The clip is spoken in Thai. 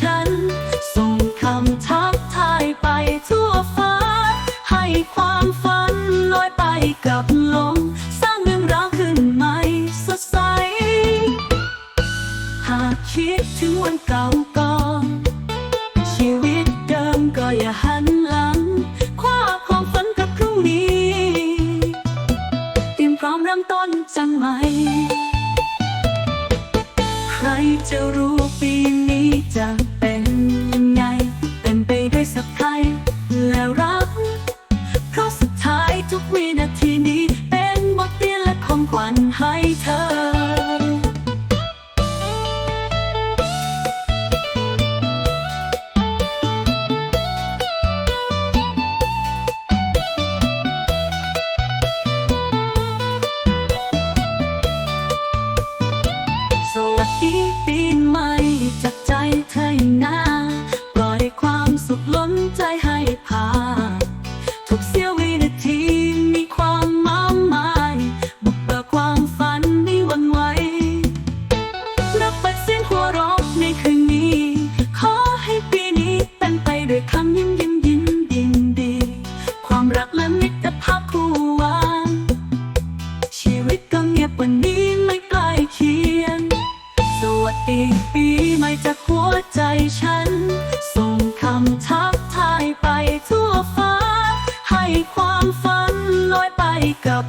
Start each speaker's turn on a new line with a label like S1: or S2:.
S1: ฉัน ส่งคำทักทายไปทั่วฟ้า ให้ความฝันลอยไปกับลม สร้างเรื่องราวขึ้นใหม่สดใส หากคิดถึงวันเก่าก่อนชีวิตเดิมก็อย่าหันหลัง คว้าความฝันกับพรุ่งนี้เตรียมพร้อมเริ่มต้นจังใหม่ ใครจะรู้ปี ให้ รักและมิตรภาพคู่หวาน ชีวิตก็เงียบวันนี้ไม่ใกล้เคียง สวัสดีปีใหม่จากหัวใจฉัน ส่งคำทักทายไปทั่วฟ้า ให้ความฝันลอยไปกับ